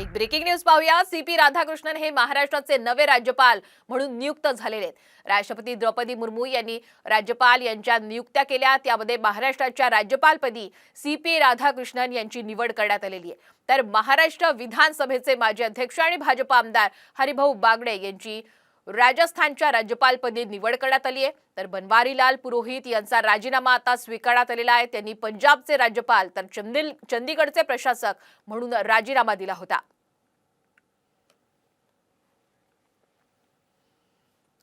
एक breaking news पाहूया. C P Radhakrishnan हे महाराष्ट्राचे नवे राज्यपाल म्हणून नियुक्त झालेले आहेत. राष्ट्रपती द्रौपदी मुर्मू यांनी राज्यपाल यांच्या नियुक्त्या केल्या. त्यामध्ये महाराष्ट्राच्या राज्यपालपदी सी पी राधाकृष्णन यांची निवड करण्यात आलेली आहे. तर महाराष्ट्र विधानसभेचे माजी अध्यक्ष आणि भाजप आमदार हरिभाऊ बागडे यांची राजस्थानच्या राज्यपालपदी निवड करण्यात आली आहे. तर बनवारीलाल पुरोहित यांचा राजीनामा आता स्वीकारण्यात आलेला आहे. त्यांनी पंजाबचे राज्यपाल तर चंदिल चंदीगडचे प्रशासक म्हणून राजीनामा दिला होता.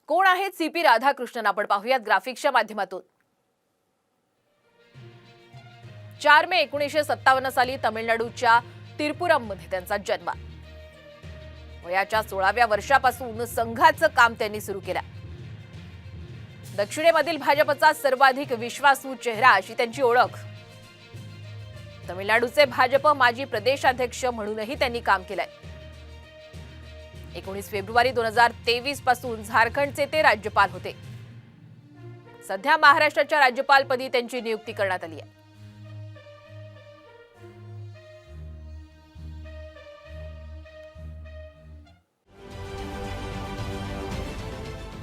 कोण आहेत सीपी राधाकृष्णन? आपण पाहूयात ग्राफिक्सच्या माध्यमातून. चार मे एकोणीसशे सत्तावन्न साली तामिळनाडूच्या तिरपुरममध्ये त्यांचा जन्म. वयाच्या सोळाव्या वर्षापासून संघाचं काम त्यांनी सुरू केलं. दक्षिणेमधील भाजपचा सर्वाधिक विश्वासू चेहरा अशी त्यांची ओळख. तमिळनाडूचे भाजप माजी प्रदेशाध्यक्ष म्हणूनही त्यांनी काम केलंय. एकोणीस फेब्रुवारी दोन हजार तेवीसपासून झारखंडचे ते राज्यपाल होते. सध्या महाराष्ट्राच्या राज्यपालपदी त्यांची नियुक्ती करण्यात आली आहे.